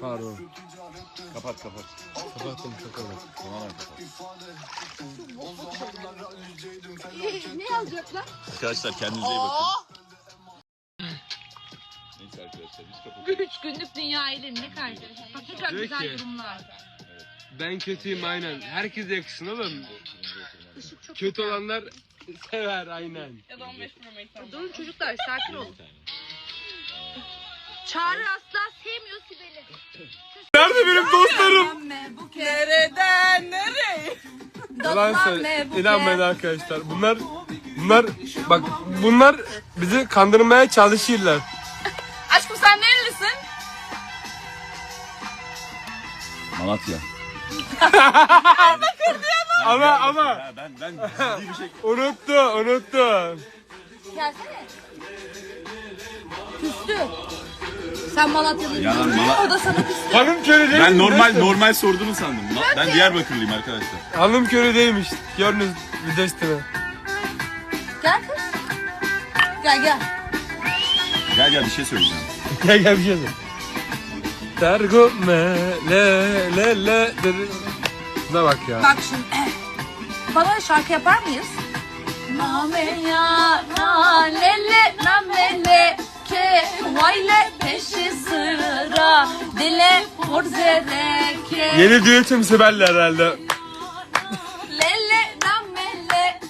Pardon. Kapat kapat. Kapattım kapattım. Tamamen kapat. ne yazacaklar? Arkadaşlar kendinize iyi bakın. Neyse arkadaşlar biz kapatıyoruz. Üç günlük dünya eğilimine karşı. Bak ne kadar Diyor güzel ki- yorumlar. Ben kötüyüm aynen. Herkes yakışsın oğlum. Işık çok Kötü olanlar sever aynen. Durun çocuklar sakin olun. Çağrı asla sevmiyor Sibel'i. Nerede benim dostlarım? Nereden nereye? Yalan söyle. İnanmayın arkadaşlar. Bunlar bunlar bak bunlar bizi kandırmaya çalışırlar. Aşkım sen nerelisin? Malatya. Ama ama ben ben ciddi bir şey. unuttu unuttu. Gelsene. Küstü. Sen. Yalan Mala- O da sana küstü. Hanım körü değil Ben normal normal sorduğunu sandım. Ma- Ben Diyarbakırlıyım arkadaşlar. Hanım körü değilmiş. Gördünüz videosunu. Gel kız. Gel gel. Gel gel bir şey söyleyeceğim. Gel gel bir şey söyle. Tergume le le le dedi. Şuna bak ya. Bak şimdi. Bana şarkı yapar mıyız? Name ya na lele namele ke vayle peşi sıra dile morzere ke Yeni düetim Sibel'le herhalde. lele namele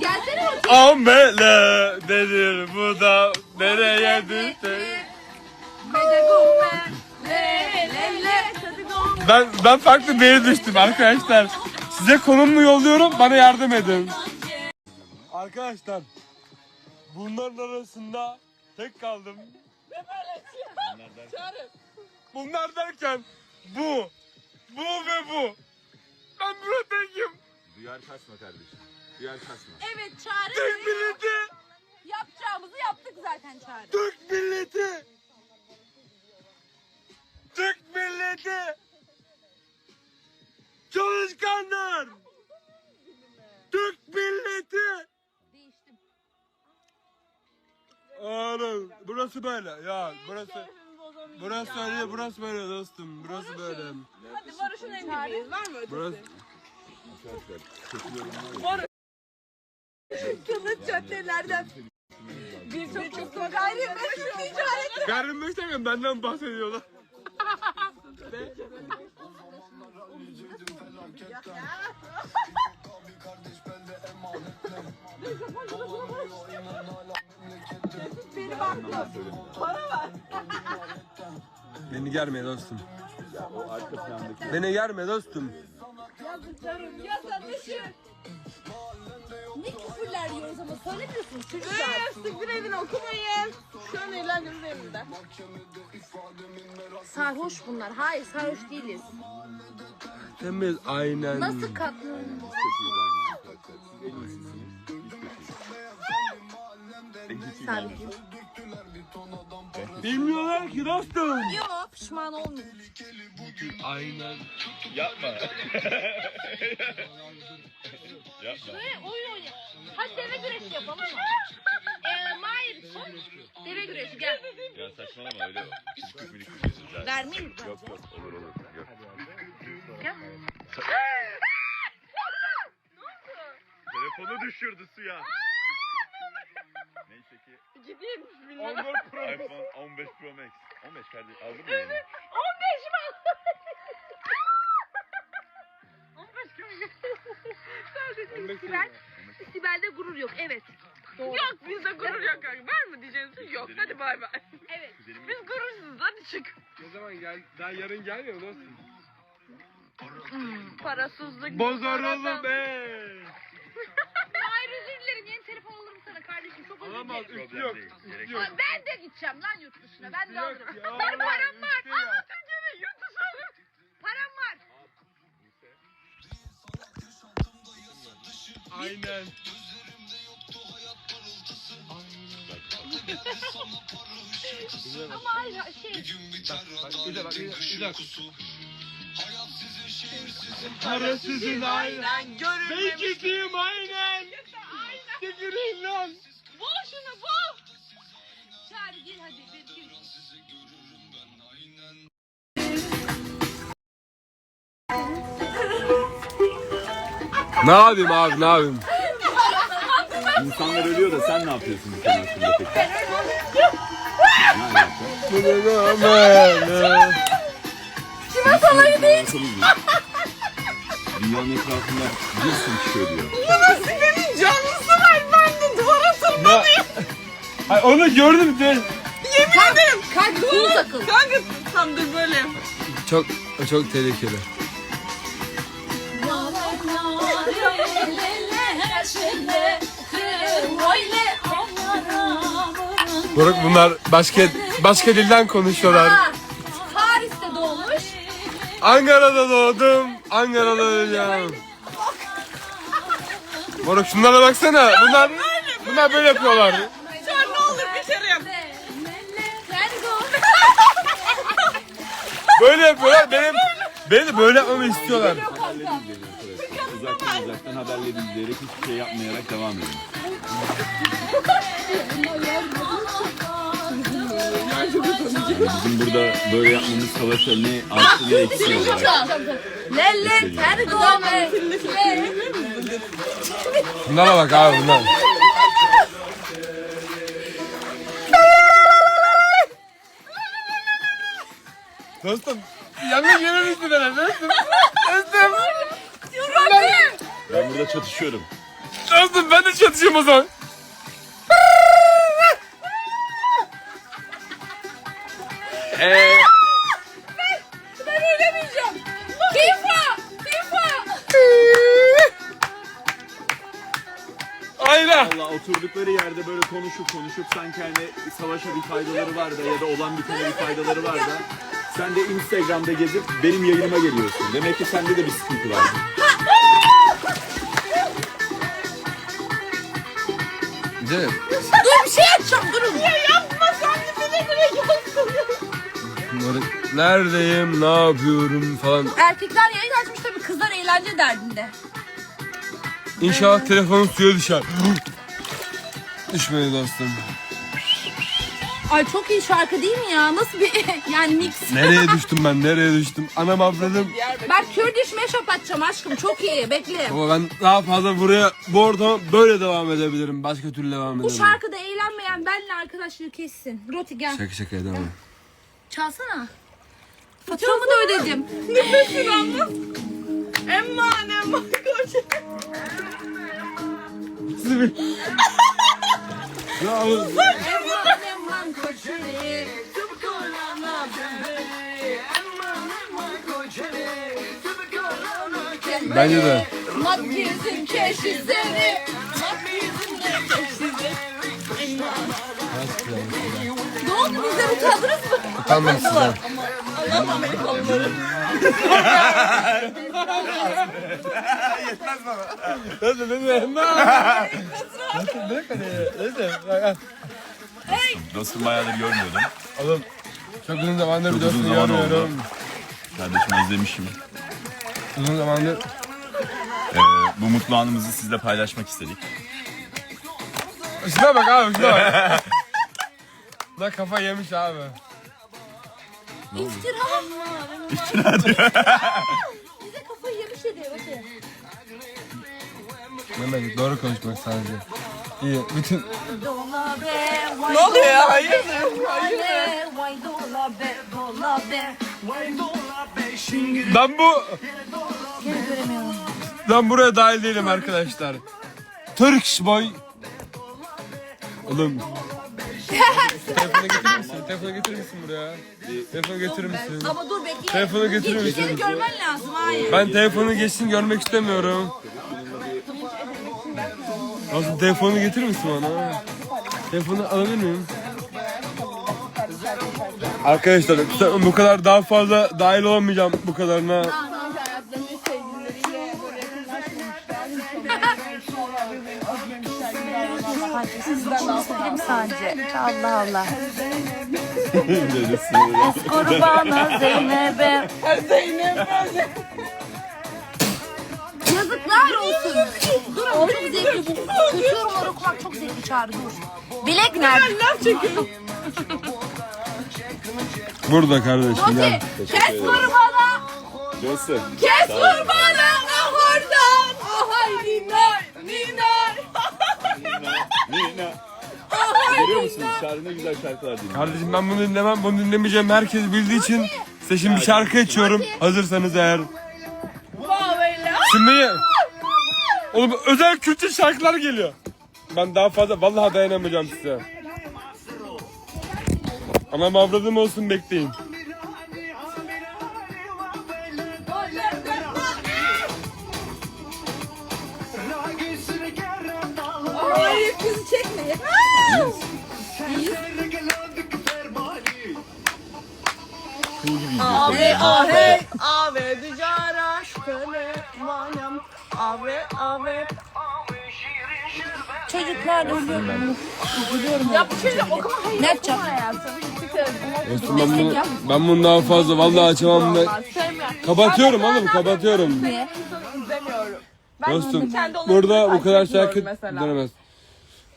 Gelsene bakayım. Amele dedir bu da nereye düştü? Le. Ben ben farklı bir yere düştüm arkadaşlar. Size konumu yolluyorum bana yardım edin. Arkadaşlar bunların arasında tek kaldım. Bunlar derken bu, bu ve bu. Ben burada tekim. Duyar kasma kardeşim. Duyar kasma. Evet Çağrı Türk milleti, yapacağımızı yaptık zaten Çağrı. Türk milleti. Türk milleti. Oğlum burası böyle ya burası burası öyle burası böyle dostum burası böyle Hadi Barış'ın emriyiz. Var mı? burası Kılıç caddelerden. Birçok çok çok gayrimeşru ticaret. gayrimeşten benden bahsediyorlar. Benim aklım. Para var. Beni germe dostum. O arka plandaki Beni germe dostum. Yazıklarım dışı. Ne küfürler yiyoruz ama söylemiyorsunuz çocuklar. Ee, siktir edin okumayın. Şu an eğlendiğimiz evimde. Sarhoş bunlar. Hayır sarhoş değiliz. Temiz aynen. Nasıl Tabii ki. Bilmiyorlar ki dostum. Yok pişman olmuyor. Aynen. Yapma. Yapma. Böyle oyun oynayalım. Hadi deve güreşi yapalım mı? Eee Mahir Deve güreşi gel. Ya saçmalama öyle. Küçük minik bir şey zaten. Vermeyeyim mi? Yok yok olur olur. Yok. Gel. Telefonu düşürdü suya. Neyse ki Gideyim. 14 Pro. iPhone 15 Pro Max. 15 kardeş aldın mı yani? Sadece Sibel, Sibel'de gurur yok. Evet. Doğru. Yok bizde gurur yok. kanka. Var mı diyeceğiniz? Yok. Hadi bay bay. Evet. Biz gurursuzuz. Hadi çık. Ne zaman gel? Daha yarın gelmiyor dostum. Hmm, parasızlık. Bozarılı paradan- be. Hayır özür dilerim. Yeni telefon alırım sana kardeşim. Çok özür Alamaz dilerim. üstü yok. Üstü yok. Ben de gideceğim lan yurt dışına. Ben de Yok alırım. ya, Ben Allah, param Aynen. Ama hayır şey. Bak bir de bak bir de bir de. Parasızın aynen. Ben görünmemiş. Ben kötüyüm aynen. Ne yapayım abi ne yapayım? İnsanlar ölüyor da sen ne yapıyorsun bu konu hakkında peki? Kime salayı değil. Dünyanın etrafında bir sürü kişi ölüyor. Senin canlısı var bende duvara tırmanıyor. Ay onu gördüm de. Yemin ederim. Kanka kul takıl. Kanka tam da böyle. Çok çok tehlikeli. Doruk bunlar başka başka dilden konuşuyorlar. Paris'te doğmuş. Ankara'da doğdum, Ankara'da öleceğim. Moruk şunlara baksana. Bunlar bunlar böyle yapıyorlar. An ne olur yap. Böyle yapıyorlar. Benim beni de böyle yapmamı istiyorlar. Uzaktan uzaktan haberleri izleyerek hiçbir şey yapmayarak devam edin. Bizim burada böyle yapmamız savaşa ne artı ne eksi olarak. Lelle tergome. Bunlara bak abi bunlar. Dostum yanlış yere düştü bana dostum. Dostum. Ben burada çatışıyorum. Dostum ben de çatışayım o zaman. Eee Ben ölemeyeceğim. FIFA. FIFA. Aynen. Valla oturdukları yerde böyle konuşup konuşup sanki hani savaşa bir faydaları var da ya da olan bitene bir faydaları var da sen de Instagram'da gezip benim yayınıma geliyorsun. Demek ki sende de bir sıkıntı var. Mi? Dur bir şey açacağım durun. Yapma sen de beni buraya. Moruk, Neredeyim, ne yapıyorum falan. Erkekler yayın açmış tabii kızlar eğlence derdinde. İnşallah telefonum suya düşer. Düşmedi dostum. Ay çok iyi şarkı değil mi ya? Nasıl bir yani mix. Nereye düştüm ben, nereye düştüm? Anam avradım. Bak Kürdüş mashup atacağım aşkım çok iyi bekle. Baba ben daha fazla buraya, bu ortama böyle devam edebilirim. Başka türlü devam Bu edebilirim. şarkıda eğlenmeyen benle arkadaşlığı kessin. Roti gel. Şaka şaka edemem. Çalsana. Faturamı da ödedim. Nefesin anla. Emman emman koş. Ya oğlum. Bence de. Makyajın keşizleri. Ne oldu bizden utandınız mı? Utanmam sizden. Neyse neyse. Neyse. Neyse. Dostum bayağıdır görmüyordum. Oğlum çok uzun zamandır Çok videosunu uzun zaman görmüyorum. Kardeşim özlemişim. Uzun zamandır Ee, bu mutlu anımızı sizle paylaşmak istedik. Şuna bak abi şuna bak. Lan kafa yemiş abi. İftira. İftira diyor. Bize kafayı yemiş dedi. Bakın. Mehmet doğru konuşmak sadece. İyi bütün Ne oluyor ya? Hayırdır? ben bu ben buraya dahil değilim arkadaşlar. Turkish boy. Oğlum. Telefonu getirir misin? Telefonu getirir misin buraya? Telefonu getirir misin? Ama dur bekle. Telefonu getirir misin? görmen lazım. Hayır. Ben telefonu geçsin görmek istemiyorum. Nasıl telefonu getirir misin bana? Telefonu alabilir miyim? Arkadaşlar bu kadar daha fazla dahil olamayacağım bu kadarına. Film sadece. Allah Allah. Kurbana Zeynep'e. Zeynep. Yazıklar olsun. Durun çok zevkli bu. Kötü yorumlar okumak çok zevkli çağrı dur. Bilek nerede? Laf çekiyorum. Burada kardeşim gel. Kes kurbanı. Nasıl? Kes kurbanı. Ah oradan. Ah ay Ninar. Ninar. Ninar. Ah, Görüyor musunuz? Şarkı ne güzel şarkılar dinliyor. Kardeşim ben bunu dinlemem. Bunu dinlemeyeceğim. Herkes bildiği için size şimdi bir şarkı açıyorum. Hazırsanız eğer. Şimdi Oğlum özel Kürtçe şarkılar geliyor. Ben daha fazla vallahi dayanamayacağım size. Anam avradım olsun bekleyin. Hayır kızı çekme. Ave ave ave dücara şüpheli manam ave ave Çocuklar ölüyorum. Ya bir şey diyeceğim okuma hayır Ne okuma yapacağım? Siktir. Dostum ben bunu, ben bunu daha fazla vallahi açamam. Ben Sevmiyorum. kapatıyorum oğlum kapatıyorum. Niye? İzlemiyorum. Ben Dostum kendi olayımı burada bu takip kadar etmiyorum şarkı mesela. denemez.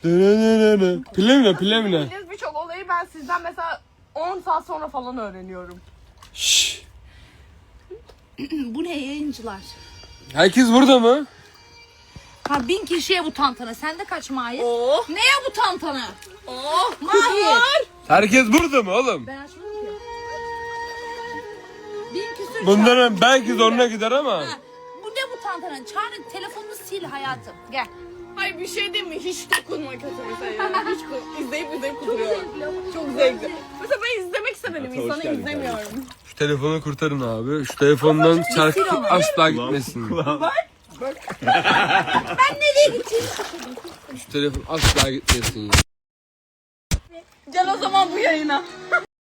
Dönenene. Pilemine pilemine. Bildiğiniz birçok olayı ben sizden mesela 10 saat sonra falan öğreniyorum. Şşş. Bu ne yayıncılar? Herkes burada mı? Ha bin kişiye bu tantana. Sende kaç Mahir? Oh. Neye bu tantana? Oh. Mahir. Herkes burada mı oğlum? Ben açmadım ki. Bin küsür Bunların belki zoruna gider ama. Ha, Bu ne bu tantana? Çağrı telefonunu sil hayatım. Gel. Ay bir şey değil mi? Hiç dokunma kötü mesela. Yani. Hiç ko- izleyip izleyip kuduruyorum. Çok zevkli. Mesela ben izlemek istemedim. Hatta hoş İnsanı geldin izlemiyorum. Şu telefonu kurtarın abi. Şu telefondan onu. asla gitmesin. Ben nereye gideceğim? Şu telefon asla gitmesin. ya. Gel o zaman bu yayına.